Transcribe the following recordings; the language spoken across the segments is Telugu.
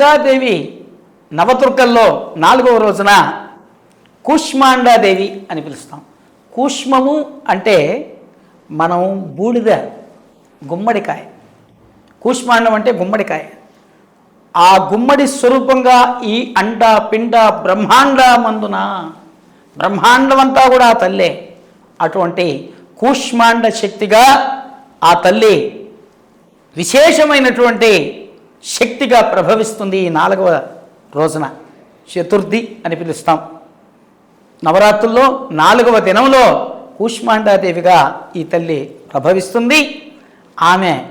దుర్గాదేవి నవదుర్గల్లో నాలుగవ రోజున కూష్మాండాదేవి అని పిలుస్తాం. కూష్మము అంటే మనం బూడిద గుమ్మడికాయ. కూష్మాండం అంటే గుమ్మడికాయ. ఆ గుమ్మడి స్వరూపంగా ఈ అండ పిండ బ్రహ్మాండ మందున బ్రహ్మాండమంతా కూడా ఆ తల్లే. అటువంటి కూష్మాండ శక్తిగా ఆ తల్లి విశేషమైనటువంటి శక్తిగా ప్రభవిస్తుంది ఈ నాలుగవ రోజున. చతుర్థి అని పిలుస్తాం. నవరాత్రుల్లో నాలుగవ దినంలో కూష్మాండాదేవిగా ఈ తల్లి ప్రభవిస్తుంది. ఆమె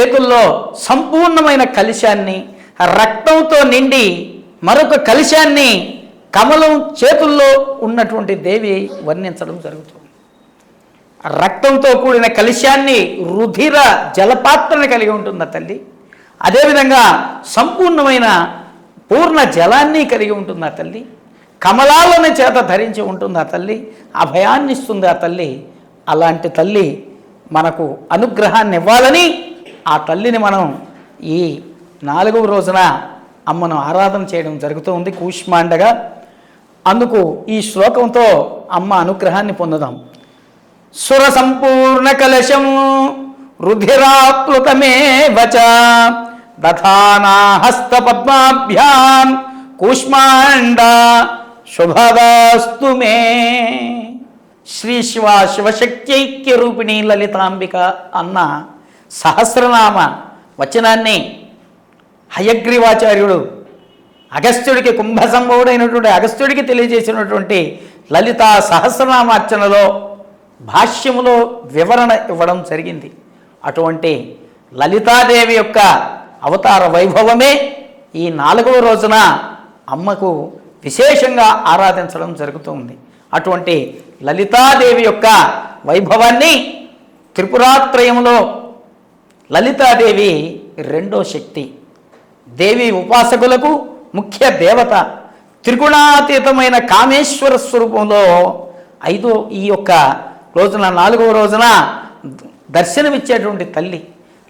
చేతుల్లో సంపూర్ణమైన కలశాన్ని రక్తంతో నిండి మరొక కలశాన్ని కమలం చేతుల్లో ఉన్నటువంటి దేవి వర్ణించడం జరుగుతుంది. రక్తంతో కూడిన కలశాన్ని రుధిర జలపాత్రను కలిగి ఉంటుంది ఆ తల్లి? అదేవిధంగా సంపూర్ణమైన పూర్ణ జలాన్ని కలిగి ఉంటుంది ఆ తల్లి? కమలాలను చేత ధరించి ఉంటుంది ఆ తల్లి? అభయాన్ని ఇస్తుంది ఆ తల్లి? అలాంటి తల్లి మనకు అనుగ్రహాన్ని ఇవ్వాలని ఆ తల్లిని మనం ఈ నాలుగవ రోజున అమ్మను ఆరాధన చేయడం జరుగుతూ ఉంది కూష్మాండగా. అందుకు ఈ శ్లోకంతో అమ్మ అనుగ్రహాన్ని పొందుదాం. సుర సంపూర్ణ కలశం రుధిరాప్లుతమే వచ దథానాహస్త పద్మాభ్యాం కూష్మాండ శుభదాస్తు మే శ్రీ శివ శివశక్త్యైక్య రూపిణి లలితాంబిక అన్న సహస్రనామ వచనాన్ని హయగ్రీవాచార్యుడు అగస్త్యుడికి కుంభ సంభవుడైనటువంటి అగస్త్యుడికి తెలియజేసినటువంటి లలితా సహస్రనామార్చనలో భాష్యములో వివరణ ఇవ్వడం జరిగింది. అటువంటి లలితాదేవి యొక్క అవతార వైభవమే ఈ నాలుగవ రోజున అమ్మకు విశేషంగా ఆరాధించడం జరుగుతుంది. అటువంటి లలితాదేవి యొక్క వైభవాన్ని త్రిపురాత్రయంలో లలితాదేవి రెండో శక్తి. దేవి ఉపాసకులకు ముఖ్య దేవత. త్రిగుణాతీతమైన కామేశ్వర స్వరూపంలో ఐదో ఈ యొక్క రోజున నాలుగవ రోజున దర్శనమిచ్చేటువంటి తల్లి.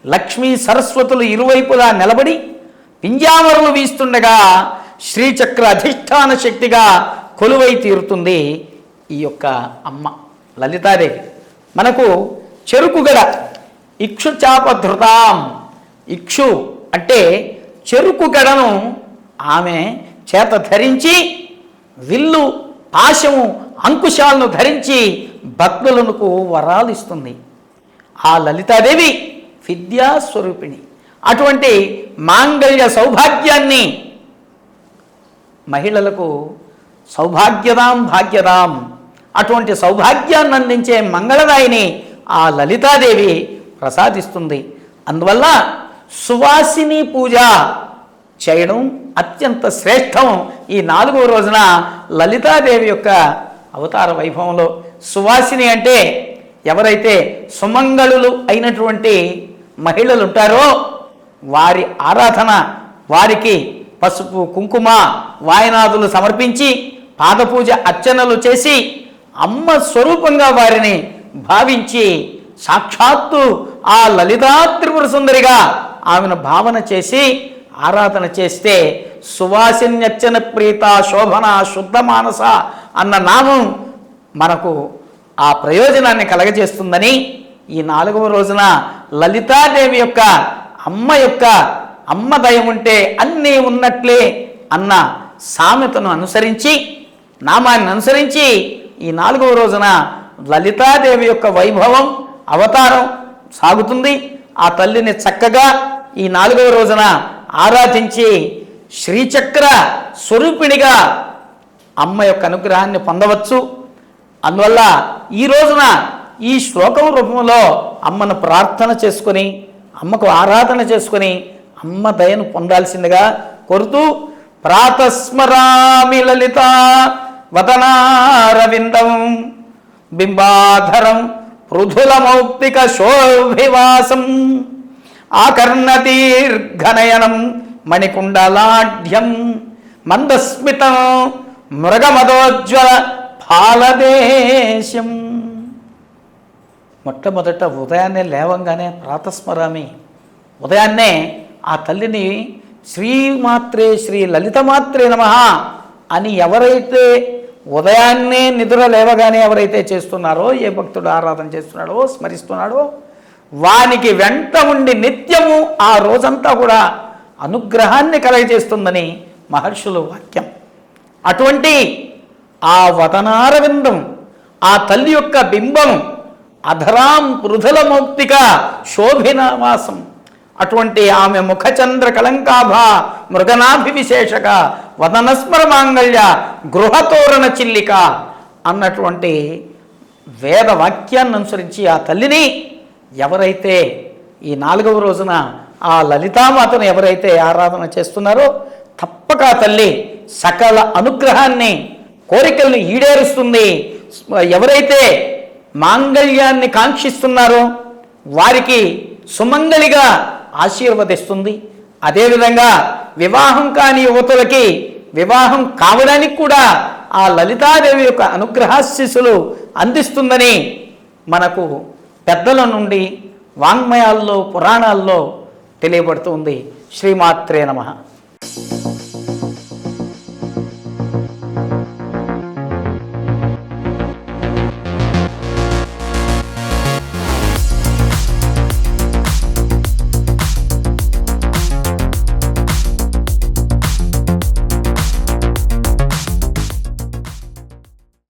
లక్ష్మీ సరస్వతులు ఇరువైపులా నిలబడి పింజామరులు వీస్తుండగా శ్రీచక్ర అధిష్టాన శక్తిగా కొలువై తీరుతుంది ఈ యొక్క అమ్మ లలితాదేవి. మనకు చెరుకు గడ ఇక్షు చాపధృతాం ఇక్షు అంటే చెరుకు గడను ఆమె చేత ధరించి విల్లు పాశము అంకుశాలను ధరించి భక్తులకు వరాలు ఇస్తుంది ఆ లలితాదేవి విద్యాస్వరూపిణి అటువంటి మాంగళ్య సౌభాగ్యాన్ని మహిళలకు సౌభాగ్యదాం భాగ్యదాం అటువంటి సౌభాగ్యాన్ని అందించే మంగళదాయిని ఆ లలితాదేవి ప్రసాదిస్తుంది. అందువల్ల సువాసిని పూజ చేయడం అత్యంత శ్రేష్టం. ఈ నాలుగవ రోజున లలితాదేవి యొక్క అవతార వైభవంలో సువాసిని అంటే ఎవరైతే సుమంగళులు అయినటువంటి మహిళలు ఉంటారో వారి ఆరాధన వారికి పసుపు కుంకుమ వాయనాదులు సమర్పించి పాదపూజ అర్చనలు చేసి అమ్మ స్వరూపంగా వారిని భావించి సాక్షాత్తు ఆ లలితా త్రిపుర సుందరిగా ఆమెను భావన చేసి ఆరాధన చేస్తే సువాసిన్యర్చన ప్రీత శోభన శుద్ధ మానస అన్న నామం మనకు ఆ ప్రయోజనాన్ని కలగజేస్తుందని ఈ నాలుగవ రోజున లలితాదేవి యొక్క అమ్మ యొక్క అమ్మ దయం ఉంటే అన్నీ ఉన్నట్లే అన్న సామెతను అనుసరించి నామాన్ని అనుసరించి ఈ నాలుగవ రోజున లలితాదేవి యొక్క వైభవం అవతారం సాగుతుంది. ఆ తల్లిని చక్కగా ఈ నాలుగవ రోజున ఆరాధించి శ్రీచక్ర స్వరూపిణిగా అమ్మ యొక్క అనుగ్రహాన్ని పొందవచ్చు. అందువల్ల ఈ రోజున ఈ శ్లోకం రూపంలో అమ్మను ప్రార్థన చేసుకొని అమ్మకు ఆరాధన చేసుకొని అమ్మ దయను పొందాల్సిందిగా కోరుతూ ప్రాతస్మరామి లలిత వదనారవిందం బింబాధరం పృథులమౌక్తిక శోభివాసం ఆకర్ణతీర్ఘనయనం మణికుండలాఢ్యం మందస్మితం మృగమదోజ్వల ఫాలదేశం. మొట్టమొదట ఉదయాన్నే లేవంగానే ప్రాతస్మరామి. ఉదయాన్నే ఆ తల్లిని శ్రీమాత్రే శ్రీ లలితమాత్రే నమ అని ఎవరైతే ఉదయాన్నే నిద్ర లేవగానే ఎవరైతే చేస్తున్నారో ఏ భక్తుడు ఆరాధన చేస్తున్నాడో స్మరిస్తున్నాడో వానికి వెంట ఉండి నిత్యము ఆ రోజంతా కూడా అనుగ్రహాన్ని కలగజేస్తుందని మహర్షులు వాక్యం. అటువంటి ఆ వదనారవిందం ఆ తల్లి యొక్క బింబం అధరాం పృథుల మౌక్తిక శోభినావాసం. అటువంటి ఆమె ముఖచంద్ర కళంకాభ మృగనాభి విశేషక వదనస్మర మాంగళ్య గృహతోరణ చిల్లిక అన్నటువంటి వేద వాక్యాన్ని అనుసరించి ఆ తల్లిని ఎవరైతే ఈ నాలుగవ రోజున ఆ లలితామాతను ఎవరైతే ఆరాధన చేస్తున్నారో తప్పక తల్లి సకల అనుగ్రహాన్ని కోరికల్ని ఈడేరుస్తుంది. ఎవరైతే మాంగళ్యాన్ని కాంక్షిస్తున్నారో. వారికి సుమంగళిగా ఆశీర్వదిస్తుంది. అదేవిధంగా వివాహం కాని యువతులకి వివాహం కావడానికి కూడా ఆ లలితాదేవి యొక్క అనుగ్రహాశిస్సులు అందిస్తుందని మనకు పెద్దల నుండి వాంగ్మయాల్లో పురాణాల్లో తెలియబడుతుంది శ్రీమాత్రే నమః.